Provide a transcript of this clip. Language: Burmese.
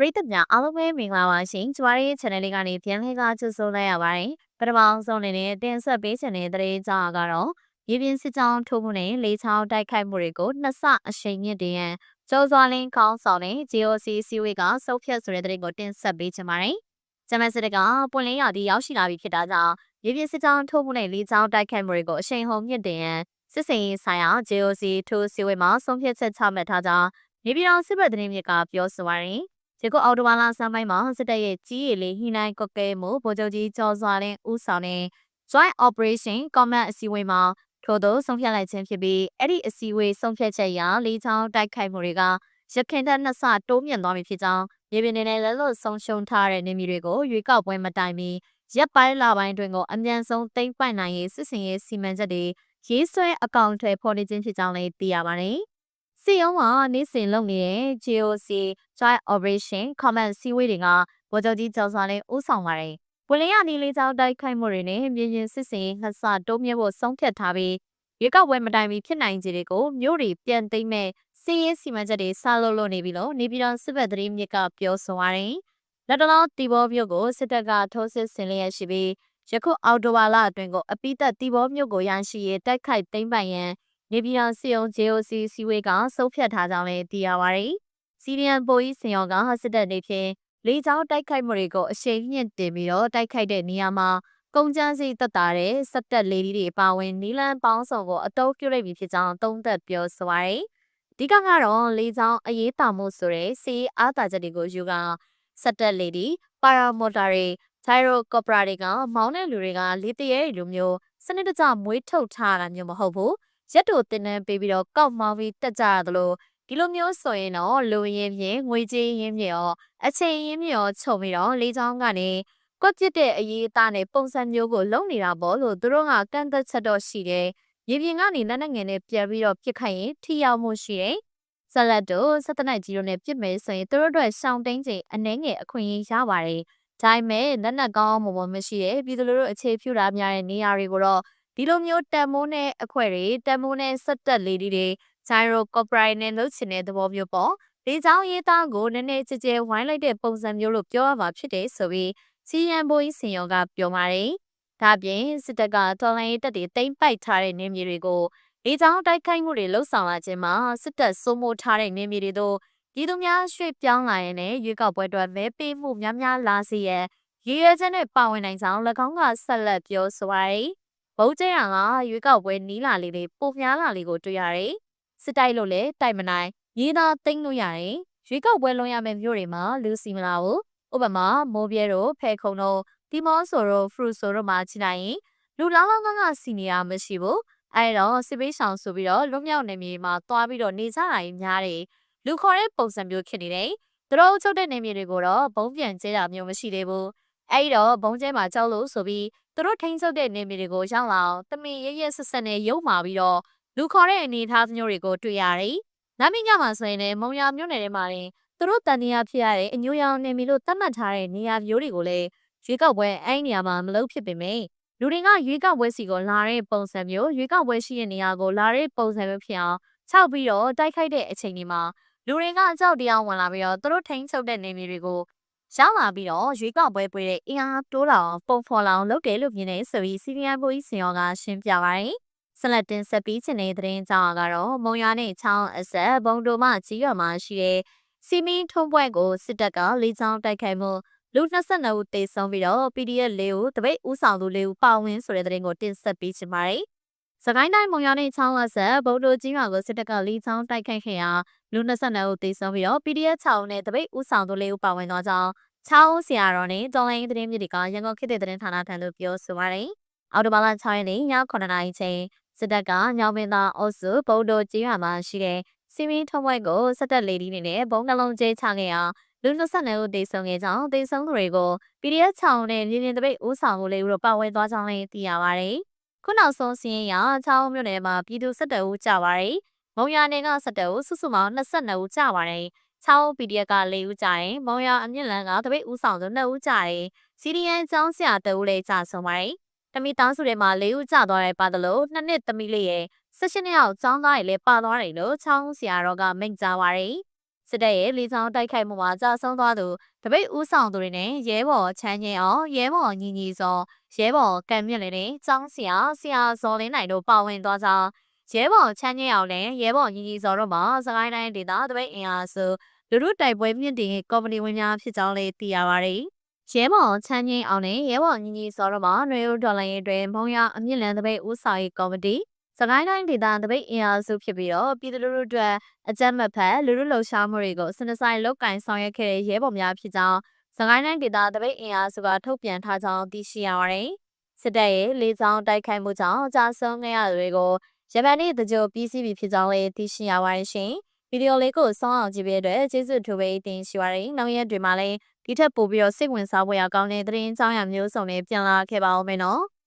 ပရိသတ်များအားလုံးပဲမင်္ဂလာပါရှင်ကျမတို့ရဲ့ channel လေးကနေပြန်လဲကကြိုဆိုလိုက်ရပါတယ်ပထမဆုံးအနေနဲ့တင်ဆက်ပေးချင်တဲ့သတင်းကြောင်းကတော့ရေပြင်စစ်ကြောင်းထိုးမှုနဲ့လေချောင်းတိုက်ခိုက်မှုတွေကိုနှစ်ဆအရှိန်မြင့်တင်ရန်ကျော်စွာလင်းကောင်းဆောင်တဲ့ GOC စီဝေးကစုပ်ဖြတ်ဆိုတဲ့သတင်းကိုတင်ဆက်ပေးချင်ပါတယ်ကျမစစ်တကပွင့်လင်းရာသီရောက်ရှိလာပြီဖြစ်တာကြောင့်ရေပြင်စစ်ကြောင်းထိုးမှုနဲ့လေချောင်းတိုက်ခိုက်မှုတွေကိုအရှိန်ဟုန်မြင့်တင်ရန်စစ်စင်ရေးဆိုင်ရာ GOC ထိုးစီဝေးမှာဆုံးဖြတ်ချက်ချမှတ်ထားကြောင်းနေပြည်တော်စစ်ဘက်သတင်းမြစ်ကပြောဆိုပါရယ်။ ဒီကအော်တိုဘာလာဆမ်းပိုင်းမှာစစ်တပ်ရဲ့ကြီးရည်လေးဟိနိုင်ကွက်ကဲမှုဗိုလ်ချုပ်ကြီးကျော်စွာလင်းဦးဆောင်တဲ့ Joint Operation Command အစည်းအဝေးမှာထို့သောဆုံးဖြတ်လိုက်ခြင်းဖြစ်ပြီးအဲ့ဒီအစည်းအဝေးဆုံးဖြတ်ချက်အရလေးချောင်းတိုက်ခိုက်မှုတွေကရခိုင်တပ်နှစ်ဆတိုးမြင့်သွားပြီဖြစ်ကြောင်းမြေပြင်နယ်လက်လွတ်ဆုံးရှုံးထားတဲ့နေမြေတွေကိုရွေးကောက်ပွဲမတိုင်မီရက်ပိုင်းလပိုင်းတွင်ကိုအမြန်ဆုံးသိမ်းပိုက်နိုင်ရေးစစ်စင်ရေးစီမံချက်တွေရေးဆွဲအကောင့်တွေဖော်နေခြင်းဖြစ်ကြောင်းလည်းသိရပါတယ်။ စီယုံမှာနေ့စဉ်လုပ်နေတဲ့ GOC Joint Operation Command စီဝေးတွေကဗိုလ်ချုပ်ကြီးကျော်စွာလင်းဦးဆောင်ပါတယ်။ဝင်လျာနီလေးချောင်းတိုက်ခိုက်မှုတွေနဲ့မြင်းချင်းစစ်စင်ငှက်ဆတိုးမြင့်ဖို့ဆုံးဖြတ်ထားပြီးရွေးကောက်ပွဲမတိုင်မီဖြစ်နိုင်ခြေတွေကိုမြို့တွေပြန်သိမ်းမဲ့စီးရေးစီမံချက်တွေစလုပ်လို့နေပြီလို့နေပြည်တော်စစ်ဘက်သတင်းမြစ်ကပြောဆိုပါတယ်။လက်တလောတီဘောမြို့ကိုစစ်တပ်ကထိုးစစ်ဆင်လျက်ရှိပြီးယခုအော်တိုဝါလာအတွင်းကိုအပိသက်တီဘောမြို့ကိုရရှိရေးတိုက်ခိုက်သိမ်းပိုင်ရန် နေပြည်တော်စီယုံ JOC စီဝေးကစုပ်ဖြတ်ထားကြောင်းလည်းသိရပါတယ်။စီရီယန်ပိုကြီးစင်ရောကစစ်တပ်နေဖြင့်လေးချောင်းတိုက်ခိုက်မှုတွေကိုအရှိန်မြင့်တင်ပြီးတော့တိုက်ခိုက်တဲ့နေရာမှာကုန်ကျန်းစီတက်တာတဲ့စက်တက်လေးတွေပါဝင်နီလန်ပေါင်းစုံကိုအတုံးပြုလိုက်ပြီဖြစ်ကြောင်းသုံးသပ်ပြောဆိုပါရယ်။ဒီကကတော့လေးချောင်းအရေးတာမှုဆိုတဲ့စီအားတာချက်တွေကိုယူကစက်တက်လေးတွေပါရာမော်တာတွေဂျိုင်ရိုကော်ပရာတွေကမောင်းတဲ့လူတွေကလေးတရဲလူမျိုးစနစ်တကျမွေးထုတ်ထားတာမျိုးမဟုတ်ဘူး။ ရက်တို့တင်နှန်းပေးပြီးတော့ကောက်မောင်းပြီးတက်ကြရသလိုဒီလိုမျိုးဆိုရင်တော့လူရင်းပြင်ငွေကြေးရင်းပြင်ရောအချိန်ရင်းပြင်ရောခြုံပြီးတော့လေးချောင်းကနေကွက်ပြစ်တဲ့အရေးအသားနဲ့ပုံစံမျိုးကိုလုံနေတာပေါ့လို့သူတို့ကကန့်သက်ချက်တော့ရှိတယ်။ရေပြင်ကနေလက်နက်ငယ်နဲ့ပြန်ပြီးတော့ပြစ်ခတ်ရင်ထိရောက်မှုရှိတယ်။ဇလတ်တို့စက်တနက်ကြီးတို့နဲ့ပြစ်မယ်ဆိုရင်သူတို့အတွက်ရှောင်းတင်းချိန်အနှဲငယ်အခွင့်အရေးရပါတယ်။ဒါပေမဲ့လက်နက်ကောင်းမပေါ်မရှိတဲ့ပြည်သူတို့အခြေဖြူတာများတဲ့နေရာတွေကိုတော့ ဒီလိုမျိုးတန်မိုးနဲ့အခွဲတွေတန်မိုးနဲ့ဆက်တက်လေးတွေဂျိုင်ရိုကော်ပရိုင်နဲ့လုပ်ချင်တဲ့သဘောမျိုးပေါ့ဒီကြောင့်ရေးသားကိုနည်းနည်းကြည်ကြဲဝိုင်းလိုက်တဲ့ပုံစံမျိုးလို့ပြောရမှာဖြစ်တယ်ဆိုပြီးစီရန်ဘိုးကြီးစင်ရောကပြောပါတယ်ဒါပြင်စစ်တပ်ကတော်လိုင်းရေးတပ်တွေတိမ့်ပိုက်ထားတဲ့နေမြေတွေကိုလေကြောင်းတိုက်ခိုက်မှုတွေလှုပ်ဆောင်လာခြင်းမှာစစ်တပ်စိုးမိုးထားတဲ့နေမြေတွေတို့ပြည်သူများရွှေ့ပြောင်းလာရင်လည်းရွေးကောက်ပွဲအတွက်မဲပေးမှုများများလာစေရန်ရည်ရွယ်ချက်နဲ့ပါဝင်နိုင်ကြောင်း၎င်းကဆက်လက်ပြောဆိုပါတယ် ဘုံကျဲရံကရွေးကောက်ပွဲနီးလာလေးတွေပုံများလာလေးကိုတွေ့ရတယ်။စစ်တိုက်လို့လည်းတိုက်မနိုင်ရေးသားသိမ့်လို့ရတယ်။ရွေးကောက်ပွဲလုံးရမယ့်မြို့တွေမှာလူစီမလာဘူး။ဥပမာမိုးပြဲတို့ဖဲခုံတို့ဒီမောဆိုတို့ဖရူဆိုတို့မှာချိနိုင်ရင်လူလောင်းလောင်းကစီနေရမရှိဘူး။အဲတော့စစ်ပေးဆောင်ဆိုပြီးတော့လွတ်မြောက်နေမြေမှာသွားပြီးတော့နေကြတာကြီးများတယ်။လူခေါ်တဲ့ပုံစံမျိုးဖြစ်နေတယ်။သူတို့ချုပ်တဲ့နေမြေတွေကိုတော့ဘုံပြန်ကျဲတာမျိုးမရှိသေးဘူး။အဲဒီတော့ဘုံကျဲမှာကြောက်လို့ဆိုပြီး သူတို့ထိန်းချုပ်တဲ့နေမြေတွေကိုရောက်လာအောင်တမင်ရရဆက်ဆက်နဲ့ရုံမာပြီးတော့လူခေါ်တဲ့အနေအထားမျိုးတွေကိုတွေ့ရတယ်။နမင်းညမှာဆိုရင်လည်းမုံရမြို့နယ်ထဲမှာရင်သူတို့တန်တရားဖြစ်ရတဲ့အညိုရောင်နေမီလို့သတ်မှတ်ထားတဲ့နေရာမျိုးတွေကိုလည်းရွေးကောက်ပွဲအဲ့နေရာမှာမလုပ်ဖြစ်ပေမယ့်လူတွေကရွေးကောက်ပွဲစီကိုလာတဲ့ပုံစံမျိုးရွေးကောက်ပွဲရှိတဲ့နေရာကိုလာတဲ့ပုံစံမျိုးဖြစ်အောင်ခြောက်ပြီးတော့တိုက်ခိုက်တဲ့အချိန်ဒီမှာလူတွေကအကြောက်တရားဝင်လာပြီးတော့သူတို့ထိန်းချုပ်တဲ့နေမြေတွေကို ရောက်လာပြီးတော့ရွေးကောက်ပွဲပွဲတဲ့အင်အားတိုးလာအောင်ပုံဖော်လာအောင်လုပ်တယ်လို့မြင်နေဆိုပြီးစီနီယာဘိုးကြီးစင်ရောကရှင်းပြပါတယ်။ဆက်လက်တင်ဆက်ပြီးချင်တဲ့သတင်းကြောင်းကတော့မုံရွာနဲ့ချောင်းအဆက်ဘုံတို့မှကြီးရွာမှာရှိတဲ့စီမင်းထုံးပွဲကိုစစ်တပ်ကလေးချောင်းတိုက်ခိုက်မှုလူ22ဦးသေဆုံးပြီးတော့ PDF ၄ဦးတပိတ်ဦးဆောင်သူ၄ဦးပါဝင်ဆိုတဲ့သတင်းကိုတင်ဆက်ပေးချင်ပါတယ်။စကိုင်းတိုင်းမုံရွာနဲ့ချောင်းဝဆက်ဗုဒ္ဓကြီးရွာကိုစစ်တပ်ကလီချောင်းတိုက်ခိုက်ခဲ့ရာ လူ22ဦးသေဆုံးပြီးတော့ PDF 6ဦးနဲ့တပိတ်ဦးဆောင်သူ၄ဦးပါဝင်သွားကြောင်းချောင်းဆရာတော်နဲ့တော်လိုင်းသတင်းမြစ်တွေကရန်ကုန်ခေတ်တဲ့သတင်းဌာနထံသို့ပြောဆိုပါတယ်။အော်တိုဘာလ6ရက်နေ့ည9:00နာရီချိန်စစ်တပ်ကညောင်ပင်သာအုပ်စုဗုဒ္ဓကြီးရွာမှာရှိတဲ့စီမင်းထုံးပွဲကိုစစ်တပ်လေဒီနေနဲ့ဘုံနှလုံးကျဲချခဲ့ရာလူ22ဦးသေဆုံးခဲ့ကြောင်းသေဆုံးသူတွေကို PDF 6နဲ့မြင်းမြင်းတပိတ်ဦးဆောင်မှုလေးဦးတို့ပါဝင်သွားကြောင်းလည်းသိရပါတယ်။ခုနောက်ဆုံးစီးရင်ရချောင်းမြို့နယ်မှာပြည်သူစစ်တအုပ်ကြပါတယ်။ မုံရနယ်က17ဦးစုစုပေါင်း22ဦးကြပါတယ်။ချောင်း PDF က4ဦးကြတယ်။မုံရအမြင့်လန်းကတပိတ်ဦးဆောင်သူ2ဦးကြတယ်။ CDN ကျောင်းဆရာ2ဦးလည်းကြဆုံးပါတယ်။တမီတောင်းစုထဲမှာ4ဦးကြသွားတယ်ပါတယ်လို့နှစ်နှစ်တမီလေးရဲ့16နှစ်အောင်ကျောင်းသားတွေလည်းပါသွားတယ်လို့ချောင်းဆရာတော်ကမိန့်ကြားပါတယ်။စစ်တပ်ရဲ့လေကြောင်းတိုက်ခိုက်မှုမှာကြာဆုံးသွားသူတပိတ်ဦးဆောင်သူတွေနဲ့ရဲဘော်ချမ်းချင်းအောင်ရဲဘော်ညီညီစောရဲဘော်ကံမြင့်လည်းနဲ့ចောင်းဆရာဆရာဇော်လင်းနိုင်တို့ပါဝင်သွားကြောင်း ရဲဘော်ချမ်းချင်းအောင်လည်းရဲဘော်ညီညီစောတို့မှာစကိုင်းတိုင်းဒေသတပိတ်အင်အားစုလူလူတိုက်ပွဲမြင့်တင်ကော်မတီဝင်များဖြစ်ကြောင်းလည်းသိရပါတယ်ရဲဘော်ချမ်းချင်းအောင်နဲ့ရဲဘော်ညီညီစောတို့မှာနွေဦးဒေါ်လာရေးတွင်ဘုံရအမြင့်လန်တပိတ်ဦးဆောင်ရေးကော်မတီစကိုင်းတိုင်းဒေသတပိတ်အင်အားစုဖြစ်ပြီးတော့ပြည်သူလူထုအတွက်အကြမ်းမဖက်လူလူလှုပ်ရှားမှုတွေကိုစနစ်ဆိုင်လုတ်ကင်ဆောင်ရွက်ခဲ့တဲ့ရဲဘော်များဖြစ်ကြောင်းစကိုင်းတိုင်းဒေသတပိတ်အင်အားစုကထုတ်ပြန်ထားကြောင်းသိရှိရပါတယ်။စစ်တပ်ရဲ့လေကြောင်းတိုက်ခိုက်မှုကြောင့်ကြာဆုံးခဲ့ရသူတွေကို ရမန်နေ့တကြိုပြီးစီးပြီဖြစ်ကြောင်းလည်းသိရှိရပါတယ်ရှင်။ဗီဒီယိုလေးကိုစောင့်အောင်ကြည့်ပေးတဲ့အတွက်ကျေးဇူးထူးပဲတင်ရှိပါရစေ။နောက်ရက်တွေမှာလည်းဒီထက်ပိုပြီးတော့စိတ်ဝင်စားဖို့ရကောင်းတဲ့သတင်းအကြောင်းအရာမျိုးစုံတွေပြန်လာခဲ့ပါဦးမယ်နော်။